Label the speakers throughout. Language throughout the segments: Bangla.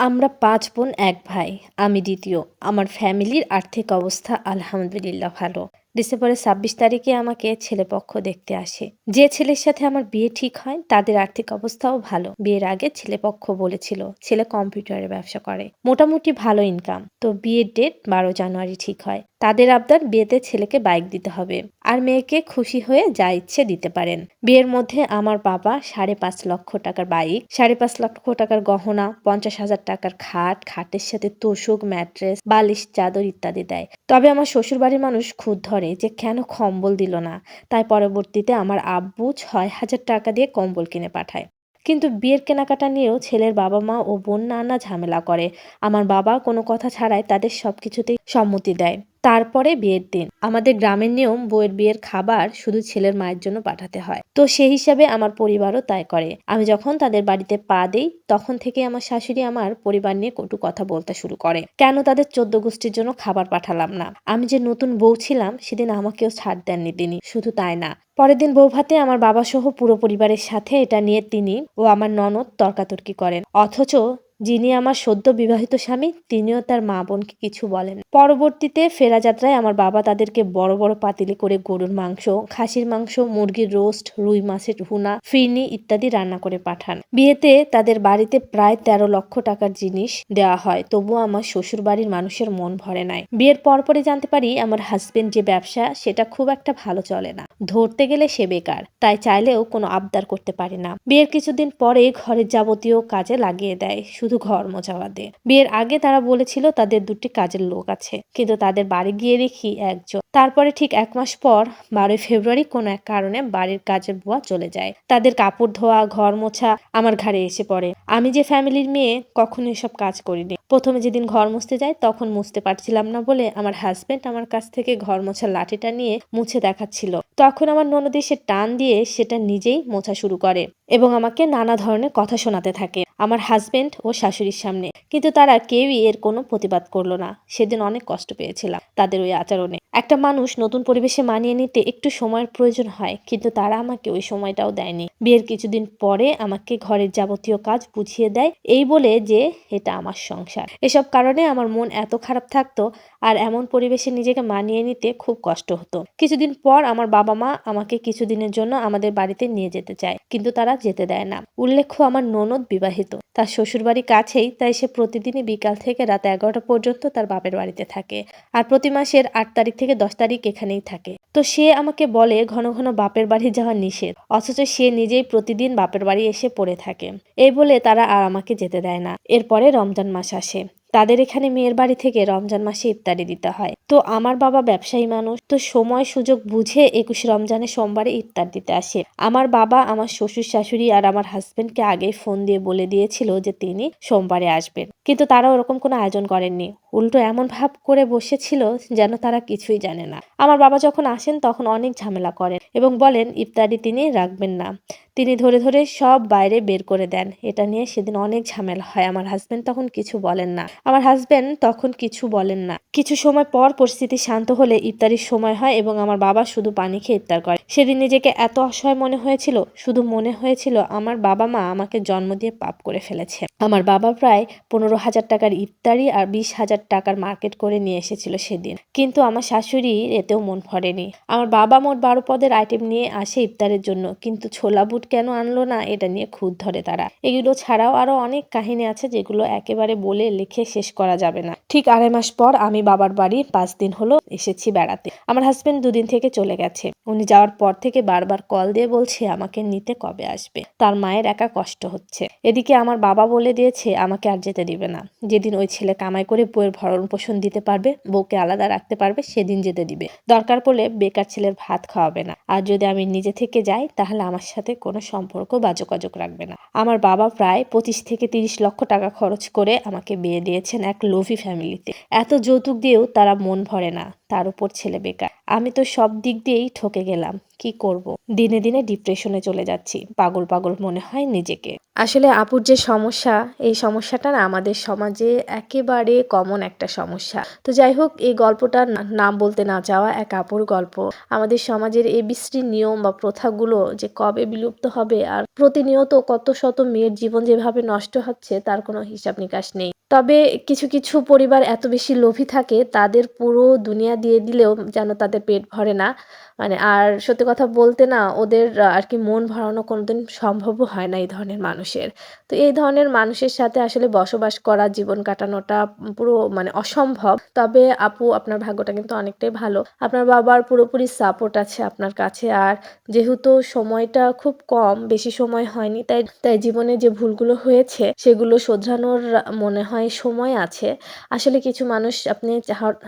Speaker 1: আমরা পাঁচ বোন, এক ভাই। আমি দ্বিতীয়। আমার ফ্যামিলির আর্থিক অবস্থা আলহামদুলিল্লাহ ভালো। ডিসেম্বরের ছাব্বিশ তারিখে আমাকে ছেলেপক্ষ দেখতে আসে। যে ছেলের সাথে আমার বিয়ে ঠিক হয়, তাদের আর্থিক অবস্থাও ভালো। বিয়ের আগে ছেলেপক্ষ বলেছিল, ছেলে কম্পিউটারের ব্যবসা করে। মোটামুটি ভালো ইনকাম তো বিয়ের ডেট বারো জানুয়ারি ঠিক হয়। তাদের আবদার বিয়েতে ছেলেকে বাইক দিতে হবে। আর মেয়েকে খুশি হয়ে যা ইচ্ছে দিতে পারেন। বিয়ের মধ্যে আমার বাবা সাড়ে পাঁচ লক্ষ টাকার বাইক সাড়ে পাঁচ লক্ষ টাকার গহনা, পঞ্চাশ হাজার টাকার খাট, খাটের সাথে তোষক ম্যাট্রেস বালিশ, চাদর ইত্যাদি দেয়। তবে আমার শ্বশুরবাড়ির মানুষ খুদ ধরে যে কেন কম্বল দিল না? তাই পরবর্তীতে আমার আব্বু ছয় হাজার টাকা দিয়ে কম্বল কিনে পাঠায়। কিন্তু বিয়ের কেনাকাটা নিয়েও ছেলের বাবা মা ও বোন নানা ঝামেলা করে। আমার বাবা কোনো কথা ছাড়াই তাদের সব কিছুতেই সম্মতি দেয়। তারপরে বিয়ের দিন। আমাদের গ্রামের নিয়ম, বউয়ের বিয়ের খাবার শুধু ছেলের মায়ের জন্য পাঠাতে হয়। তো সেই হিসাবে আমার পরিবারও তাই করে। আমি যখন তাদের বাড়িতে পা দেই, তখন থেকে আমার শাশুড়ি আমার পরিবার নিয়ে কটু কথা বলতে শুরু করে। কেন তাদের চোদ্দ গোষ্ঠীর জন্য খাবার পাঠালাম না? আমি যে নতুন বউ ছিলাম, সেদিন আমাকেও ছাড় দেননি তিনি। শুধু তাই না। পরের দিন বউ ভাতে আমার বাবা সহ পুরো পরিবারের সাথে এটা নিয়ে তিনি ও আমার ননদ তর্কাতর্কি করেন। অথচ যিনি আমার সদ্য বিবাহিত স্বামী, তিনিও তার মা বোনকে কিছু বলেন। পরবর্তীতে ফেরা যাত্রায় আমার বাবা তাদেরকে বড় বড় পাতিলে করে গরুর মাংস, খাসির মাংস, মুরগির রোস্ট, রুই মাছের হুনা ফিরনি ইত্যাদি রান্না করে পাঠান। বিয়েতে তাদের বাড়িতে প্রায় তেরো লক্ষ টাকার জিনিস দেওয়া হয়, তবুও আমার শ্বশুর বাড়ির মানুষের মন ভরে নাই। বিয়ের পরপরই জানতে পারি, আমার হাজবেন্ড যে ব্যবসা, সেটা খুব একটা ভালো চলে না। ধরতে গেলে সে বেকার, তাই চাইলেও কোনো আবদার করতে পারে না। বিয়ের কিছুদিন পরে ঘরের যাবতীয় কাজে লাগিয়ে দেয় শুধু ঘর মোছা বাদে বিয়ের আগে তারা বলেছিল তাদের দুটি কাজের লোক আছে, কিন্তু তাদের বাড়ি গিয়ে দেখি একজন। তারপরে ঠিক এক মাস পর, বারোই ফেব্রুয়ারি কোনো এক কারণে বাড়ির কাজের বুয়া চলে যায়। তাদের কাপড় ধোয়া, ঘর মোছা আমার ঘাড়ে এসে পড়ে। আমি যে ফ্যামিলির মেয়ে কখনো এসব কাজ করিনি। প্রথমে যেদিন ঘর মুছতে যাই, তখন মুছতে পারছিলাম না বলে আমার হাজব্যান্ড আমার কাছ থেকে ঘর মোছার লাঠিটা নিয়ে মুছে দেখাচ্ছিল। তখন আমার ননদি সে টান দিয়ে সেটা নিজেই মোছা শুরু করে এবং আমাকে নানা ধরনের কথা শোনাতে থাকে আমার হাজবেন্ড ও শাশুড়ির সামনে। কিন্তু তারা কেউই এর কোনো প্রতিবাদ করল না। সেদিন অনেক কষ্ট পেয়েছিলাম তাদের ওই আচরণে। একটা মানুষ নতুন পরিবেশে মানিয়ে নিতে একটু সময়ের প্রয়োজন হয়, কিন্তু তারা আমাকে ওই সময়টাও দেয়নি। বিয়ের কিছুদিন পরে আমাকে ঘরের যাবতীয় কাজ বুঝিয়ে দেয়, এই বলে যে, এটা আমার সংসার। এসব কারণে আমার মন এত খারাপ থাকতো আর এমন পরিবেশে নিজেকে মানিয়ে নিতে খুব কষ্ট হতো। কিছুদিন পর আমার বাবা মা আমাকে কিছুদিনের জন্য আমাদের বাড়িতে নিয়ে যেতে চায়, কিন্তু তারা যেতে দেয় না। উল্লেখ্য, আমার ননদ বিবাহিত। তার শ্বশুরবাড়ি কাছেই, তাই সে প্রতিদিনই বিকাল থেকে রাত এগারোটা পর্যন্ত তার বাপের বাড়িতে থাকে আর প্রতি মাসের আট তারিখ থেকে দশ তারিখ এখানেই থাকে। তো সে আমাকে বলে, ঘন ঘন বাপের বাড়ি যাওয়া নিষেধ, অথচ সে নিজেই প্রতিদিন বাপের বাড়ি এসে পড়ে থাকে। এই বলে তারা আর আমাকে যেতে দেয় না। এরপরে রমজান মাস আসে। তাদের এখানে মেয়ের বাড়ি থেকে রমজান মাসে ইফতারি দিতে হয়। তো আমার বাবা ব্যবসায়ী মানুষ, তো সময় সুযোগ বুঝে একুশ রমজানে সোমবারে ইফতার দিতে আসে। আমার বাবা আমার শ্বশুর শাশুড়ি আর আমার হাজবেন্ডকে আগে ফোন দিয়ে বলে দিয়েছিল যে তিনি সোমবারে আসবেন। কিন্তু তারা ওরকম কোনো আয়োজন করেননি। উল্টো এমন ভাব করে বসেছিল যেন তারা কিছুই জানে না। আমার বাবা যখন আসেন তখন অনেক ঝামেলা করেন এবং বলেন, ইফতারি তিনি রাখবেন না। তিনি ধরে ধরে সব বাইরে বের করে দেন। এটা নিয়ে সেদিন অনেক ঝামেলা হয়। আমার হাজবেন্ড তখন কিছু বলেন না। আমার হাজবেন্ড তখন কিছু বলেন না। কিছু সময় পর পরিস্থিতি শান্ত হলে ইফতারির সময় হয় এবং আমার বাবা শুধু পানি খেয়ে ইফতার করে। সেদিন নিজেকে এত অসহায় মনে হয়েছিল, শুধু মনে হয়েছিল আমার বাবা মা আমাকে জন্ম দিয়ে পাপ করে ফেলেছে। আমার বাবা প্রায় পনেরো হাজার টাকার ইফতারি আর বিশ হাজার টাকার মার্কেট করে নিয়ে এসেছিল সেদিন। কিন্তু আমার শাশুড়ি এতেও মন ভরেনি। আমার বাবা মোট বারো পদের আইটেম নিয়ে আসে ইফতারের জন্য, কিন্তু ছোলা বুট কেন আনলো না, এটা নিয়ে খুদ ধরে তারা। এগুলো ছাড়াও আরও অনেক কাহিনী আছে যেগুলো একেবারে বলে লিখে শেষ করা যাবে না। ঠিক আড়াই মাস পর আমি বাবার বাড়ি পাঁচ দিন হলো এসেছি বেড়াতে। আমার হাজবেন্ড দুদিন থেকে চলে গেছে। উনি যাওয়ার পর থেকে বারবার কল দিয়ে বলছে, আমাকে নিতে কবে আসবে? তার মায়ের একা কষ্ট হচ্ছে। এদিকে আমার বাবা বলে দিয়েছে, আমাকে আর যেতে দিবে না। যেদিন ওই ছেলে কামাই করে বউয়ের ভরণ পোষণ দিতে পারবে, বউকে আলাদা রাখতে পারবে, সেদিন যেতে দিবে। দরকার পড়লে বেকার ছেলের ভাত খাওয়াবে না। আর যদি আমি নিজে থেকে যাই, তাহলে আমার সাথে কোনো সম্পর্ক বা যোগাযোগ রাখবে না। আমার বাবা প্রায় পঁচিশ থেকে তিরিশ লক্ষ টাকা খরচ করে আমাকে বিয়ে দিয়েছেন এক লোভি ফ্যামিলিতে। এত যৌতুক দিয়েও তারা মন ভরে না, তার উপর ছেলে বেকার। আমি তো সব দিক দিয়েই ঠকে গেলাম, কি করব? দিনে দিনে ডিপ্রেশনে চলে যাচ্ছি, পাগল পাগল মনে হয় নিজেকে। আসলে আপুর যে সমস্যা, এই সমস্যাটা না আমাদের সমাজে একেবারে কমন একটা সমস্যা। তো যাই হোক, এই গল্পটার নাম বলতে না চাওয়া এক আপুর গল্প। আমাদের সমাজের এই বিশ্রী নিয়ম বা প্রথাগুলো যে কবে বিলুপ্ত হবে আর প্রতিনিয়ত কত শত মেয়ের জীবন যেভাবে নষ্ট হচ্ছে, তার কোনো হিসাব নিকাশ নেই। তবে কিছু কিছু পরিবার এত বেশি লোভী থাকে, তাদের পুরো দুনিয়া দিয়ে দিলেও যেন তাদের পেট ভরে না। মানে আর সত্যি কথা বলতে না, ওদের আর কি মন ভরানো কোনোদিন সম্ভবও হয় না এই ধরনের মানুষের। তো এই ধরনের মানুষের সাথে আসলে বসবাস করা, জীবন কাটানোটা পুরো মানে অসম্ভব। তবে আপু, আপনার ভাগ্যটা কিন্তু অনেকটাই ভালো। আপনার বাবার পুরোপুরি সাপোর্ট আছে আপনার কাছে। আর যেহেতু সময়টা খুব কম, বেশি সময় হয়নি, তাই তাই জীবনে যে ভুলগুলো হয়েছে, সেগুলো শোধরানোর মনে হয় সময় আছে। আসলে কিছু মানুষ আপনি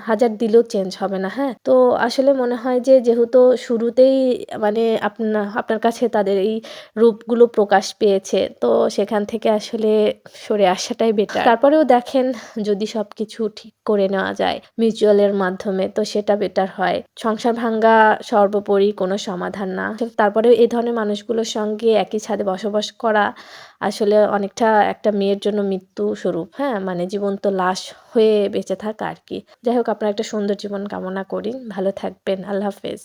Speaker 1: হাজার দিলেও চেঞ্জ হবে না হ্যাঁ? তো আসলে মনে হয় যে যেহেতু শুরুতেই মানে আপনার আপনার কাছে তাদের এই রূপগুলো প্রকাশ পেয়েছে। তো সেখান থেকে আসলে সরে আসাটাই বেটার তারপরেও দেখেন যদি সবকিছু ঠিক করে নেওয়া যায় মিউচুয়ালের মাধ্যমে, তো সেটা বেটার হয়। সংসার ভাঙ্গা সর্বোপরি কোনো সমাধান না। তারপরেও এই ধরনের মানুষগুলোর সঙ্গে একই ছাদে বসবাস করা আসলে অনেকটা একটা মেয়ের জন্য মৃত্যু স্বরূপ হ্যাঁ? মানে জীবন্ত লাশ হয়ে বেঁচে থাকা আর কি। যাই হোক, আপনার একটা সুন্দর জীবন কামনা করি। ভালো থাকবেন। আল্লাহ হাফেজ।